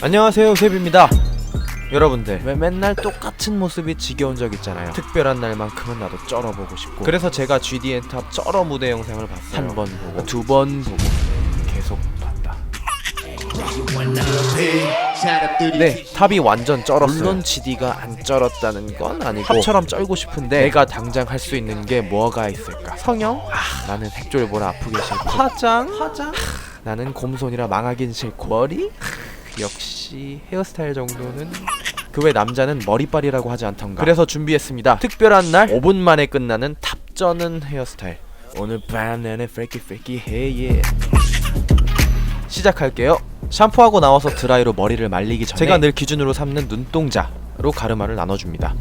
안녕하세요 세비입니다. 여러분들. 왜 맨날 똑같은 모습이 지겨운 적 있잖아요. 특별한 날만큼은 나도 쩔어보고 싶고. 그래서 제가 GDN탑 쩔어 무대 영상을 봤어요. 한 번 보고. 두 번 보고. 계속 봤다. 네 탑이 완전 쩔었어요. 물론 GD가 안 쩔었다는 건 아니고 탑처럼 쩔고 싶은데 내가 당장 할 수 있는 게 뭐가 있을까? 성형? 아, 나는 핵졸보라 아프기 싫고. 화장? 화장? 나는 곰손이라 망하긴 싫고. 머리? 역시 헤어스타일 정도는 그 외 남자는 머리빨이라고 하지 않던가. 그래서 준비했습니다. 특별한 날? 5분 만에 끝나는 탑쩌는 헤어스타일. 오늘 밤 내내 프레키 프레키 헤예. 시작할게요. 샴푸하고 나와서 드라이로 머리를 말리기 전에 제가 늘 기준으로 삼는 눈동자로 가르마를 나눠줍니다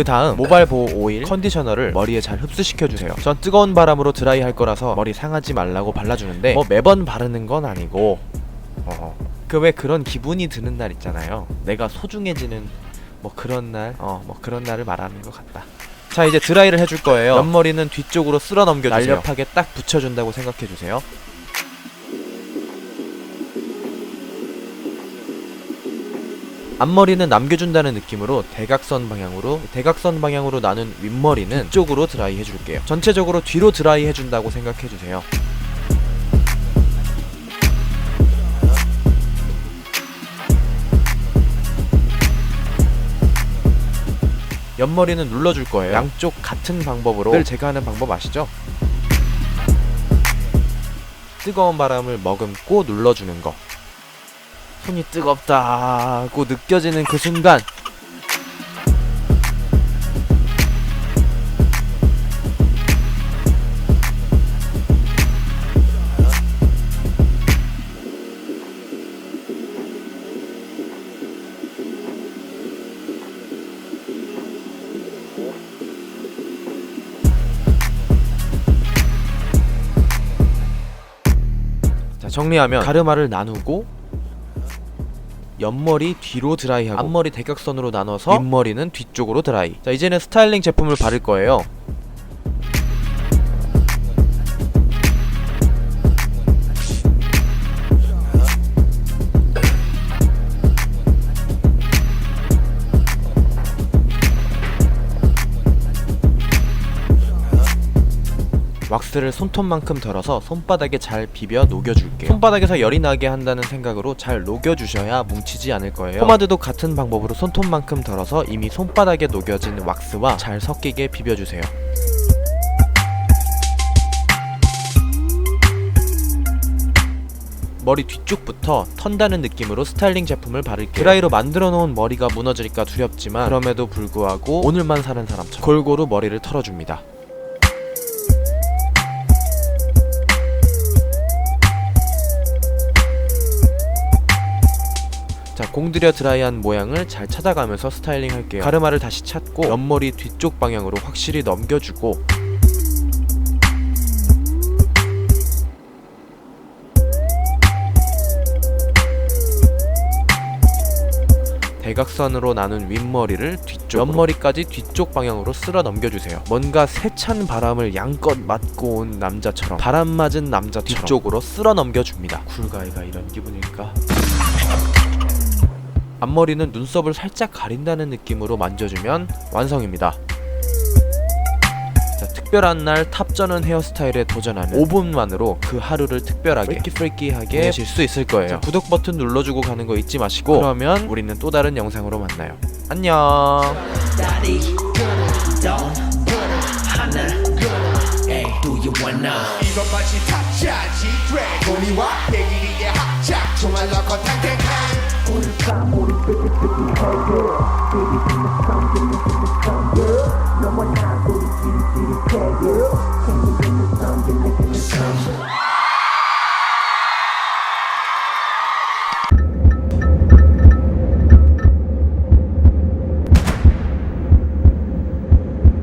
그 다음 모발 보호 오일 컨디셔너를 머리에 잘 흡수시켜 주세요. 전 뜨거운 바람으로 드라이 할 거라서 머리 상하지 말라고 발라주는데 뭐 매번 바르는 건 아니고 어. 그왜 그런 기분이 드는 날 있잖아요. 내가 소중해지는 뭐 그런 날, 어, 뭐 그런 날을 말하는 것 같다. 자 이제 드라이를 해줄 거예요. 옆머리는 뒤쪽으로 쓸어 넘겨주세요. 날렵하게 딱 붙여준다고 생각해 주세요. 앞머리는 남겨준다는 느낌으로 대각선 방향으로 대각선 방향으로 나눈 윗머리는 뒤쪽으로 드라이 해줄게요. 전체적으로 뒤로 드라이 해준다고 생각해 주세요. 옆머리는 눌러줄 거예요. 양쪽 같은 방법으로 늘 제가 하는 방법 아시죠? 뜨거운 바람을 머금고 눌러주는 거. 손이 뜨겁다고 느껴지는 그 순간. 자 정리하면 가르마를 나누고 옆머리 뒤로 드라이하고 앞머리 대각선으로 나눠서 윗머리는 뒤쪽으로 드라이. 자 이제는 스타일링 제품을 바를 거예요 왁스를 손톱만큼 덜어서 손바닥에 잘 비벼 녹여줄게요. 손바닥에서 열이 나게 한다는 생각으로 잘 녹여주셔야 뭉치지 않을 거예요. 포마드도 같은 방법으로 손톱만큼 덜어서 이미 손바닥에 녹여진 왁스와 잘 섞이게 비벼주세요. 머리 뒤쪽부터 턴다는 느낌으로 스타일링 제품을 바를게요. 드라이로 만들어 놓은 머리가 무너질까 두렵지만 그럼에도 불구하고 오늘만 사는 사람처럼 골고루 머리를 털어줍니다. 자, 공들여 드라이한 모양을 잘 찾아가면서 스타일링 할게요. 가르마를 다시 찾고 옆머리 뒤쪽 방향으로 확실히 넘겨주고 대각선으로 나눈 윗머리를 뒤쪽 옆머리까지 뒤쪽 방향으로 쓸어 넘겨주세요. 뭔가 세찬 바람을 양껏 맞고 온 남자처럼 바람 맞은 남자처럼 뒤쪽으로 쓸어 넘겨줍니다. 쿨가이가 이런 기분일까? 앞머리는 눈썹을 살짝 가린다는 느낌으로 만져주면 완성입니다. 자, 특별한 날 탑저는 헤어스타일에 도전하는 5분만으로 그 하루를 특별하게 프리키 프리키하게 보내실 수 있을 거예요. 자, 구독 버튼 눌러주고 가는 거 잊지 마시고 그러면 우리는 또 다른 영상으로 만나요. 안녕. 다리 don't 하나 에이 do you wanna 이 건 마치 타짜지 드래곤이와 백일이의 합작 총알 넣고 탱탱한 some